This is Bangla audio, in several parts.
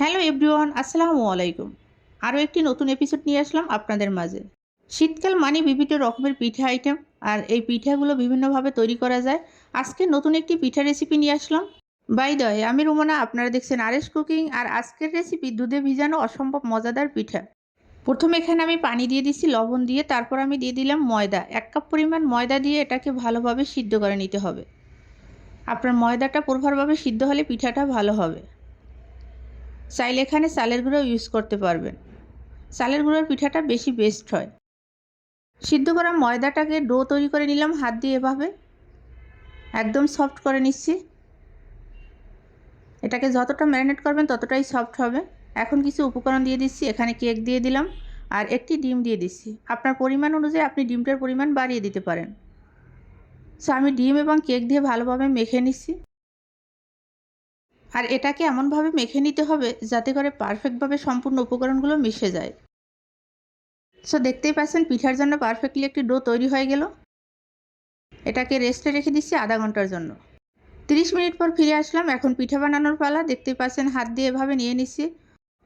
হ্যালো এভরিওয়ান, আসসালামু আলাইকুম। আরও একটি নতুন এপিসোড নিয়ে আসলাম আপনাদের মাঝে। শীতকাল মানে বিভিন্ন রকমের পিঠা আইটেম আর এই পিঠাগুলো বিভিন্নভাবে তৈরি করা যায়। আজকে নতুন একটি পিঠা রেসিপি নিয়ে আসলাম। বাই দয় আমি রুমনা, আপনারা দেখছেন আরএস কুকিং, আর আজকের রেসিপি দুধে ভিজানো অসম্ভব মজাদার পিঠা। প্রথমে এখানে আমি পানি দিয়ে দিচ্ছি লবণ দিয়ে, তারপর আমি দিয়ে দিলাম ময়দা। এক কাপ পরিমাণ ময়দা দিয়ে এটাকে ভালোভাবে সিদ্ধ করে নিতে হবে। আপনার ময়দাটা প্রভারভাবে সিদ্ধ হলে পিঠাটা ভালো হবে। চাইলে এখানে চালের গুঁড়ো ইউজ করতে পারবেন। চালের গুঁড়োর পিঠাটা বেশি বেস্ট হয়। সিদ্ধ করা ময়দাটাকে ডো তৈরি করে নিলাম হাত দিয়ে এভাবে। একদম সফট করে নিচ্ছি। এটাকে যতটা ম্যারিনেট করবেন ততটাই সফট হবে। এখন কিছু উপকরণ দিয়ে দিচ্ছি, এখানে কেক দিয়ে দিলাম আর একটি ডিম দিয়ে দিচ্ছি। আপনার পরিমাণ অনুযায়ী আপনি ডিমটার পরিমাণ বাড়িয়ে দিতে পারেন। সো আমি ডিম এবং কেক দিয়ে ভালোভাবে মেখে নিচ্ছি। আর এটাকে এমনভাবে মেখে নিতে হবে যাতে করে পারফেক্টভাবে সম্পূর্ণ উপকরণগুলো মিশে যায়। সো দেখতেই পাচ্ছেন পিঠার জন্য পারফেক্টলি একটি ডো তৈরি হয়ে গেল। এটাকে রেস্টে রেখে দিচ্ছি আধা ঘণ্টার জন্য। তিরিশ মিনিট পর ফিরে আসলাম, এখন পিঠা বানানোর পালা। দেখতেই পাচ্ছেন হাত দিয়ে এভাবে নিয়ে নিচ্ছি।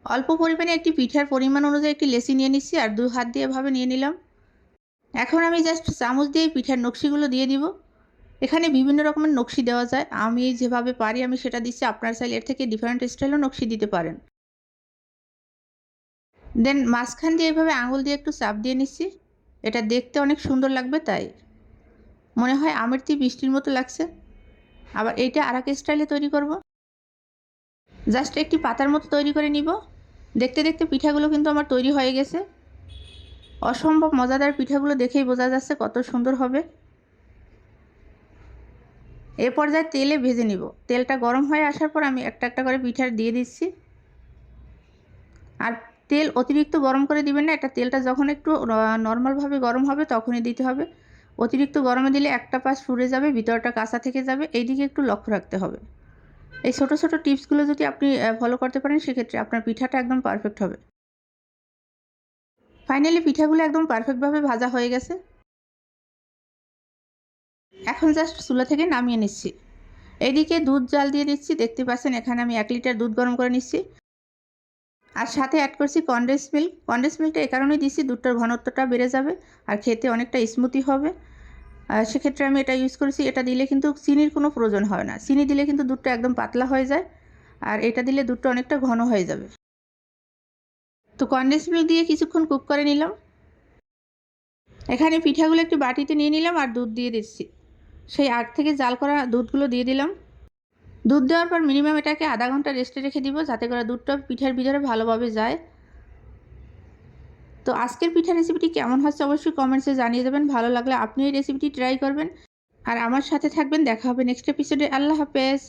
অল্প পরিমাণে একটি পিঠার পরিমাণ অনুযায়ী একটি লেসি নিয়ে নিচ্ছি আর দু হাত দিয়ে এভাবে নিয়ে নিলাম। এখন আমি জাস্ট চামচ দিয়ে পিঠার নকশিগুলো দিয়ে দিব। এখানে বিভিন্ন রকমের নকশি দেওয়া যায়। আমি যেভাবে পারি, আমি সেটা দিচ্ছি। আপনার চাইলে এর থেকে ডিফারেন্ট স্টাইলও নকশি দিতে পারেন। দেন মাঝখান দিয়ে এভাবে আঙুল দিয়ে একটু চাপ দিয়ে নিচ্ছি। এটা দেখতে অনেক সুন্দর লাগবে, তাই। মনে হয় আমের তি বৃষ্টির মতো লাগছে। আবার এইটা আর এক স্টাইলে তৈরি করব। জাস্ট একটি পাতার মতো তৈরি করে নিব। দেখতে দেখতে পিঠাগুলো কিন্তু আমার তৈরি হয়ে গেছে। অসম্ভব মজাদার পিঠাগুলো দেখেই বোঝা যাচ্ছে কত সুন্দর হবে। এ পর্যায়ে তেলে ভেজে নিব। তেলটা গরম হয়ে আসার পর আমি একটা একটা করে পিঠার দিয়ে দিচ্ছি। আর তেল অতিরিক্ত গরম করে দিবেন না এটা তেলটা যখন একটু নর্মালভাবে গরম হবে তখনই দিতে হবে। অতিরিক্ত গরমে দিলে একটা পাশ ফুরে যাবে, ভিতরটা কাঁচা থেকে যাবে এই দিকে একটু লক্ষ্য রাখতে হবে। এই ছোটো ছোটো টিপসগুলো যদি আপনি ফলো করতে পারেন, সেক্ষেত্রে আপনার পিঠাটা একদম পারফেক্ট হবে। ফাইনালি পিঠাগুলো একদম পারফেক্টভাবে ভাজা হয়ে গেছে। এখন জাস্ট চুলা থেকে নামিয়ে নিচ্ছি। এদিকে দুধ জাল দিয়ে দিচ্ছি, দেখতে পাচ্ছেন এখানে আমি এক লিটার দুধ গরম করে নিচ্ছি। আর সাথে অ্যাড করছি কন্ডেন্স মিল্ক কন্ডেন্স মিল্কটা এ কারণেই দিচ্ছি, দুধটার ঘনত্বটা বেড়ে যাবে আর খেতে অনেকটা স্মুথি হবে। আর সেক্ষেত্রে আমি এটা ইউজ করেছি, এটা দিলে কিন্তু চিনির কোনো প্রয়োজন হয় না। চিনি দিলে কিন্তু দুধটা একদম পাতলা হয়ে যায় আর এটা দিলে দুধটা অনেকটা ঘন হয়ে যাবে। তো কন্ডেন্স মিল্ক দিয়ে কিছুক্ষণ কুক করে নিলাম। এখানে পিঠাগুলো একটু বাটিতে নিয়ে নিলাম আর দুধ দিয়ে দিচ্ছি। সেই আগ থেকে জাল করা দুধগুলো দিয়ে দিলাম। দুধ দেওয়ার পর মিনিমাম এটাকে আধা ঘণ্টা রেস্টে রেখে দিব, যাতে করে দুধটা পিঠার ভিতরে ভালোভাবে যায়। তো আজকের পিঠা রেসিপিটি কেমন হচ্ছে অবশ্যই কমেন্টসে জানিয়ে দেবেন, ভালো লাগলে আপনি এই রেসিপিটি ট্রাই করবেন। আর আমার সাথে থাকবেন, দেখা হবে নেক্সট এপিসোডে আল্লাহ হাফেজ।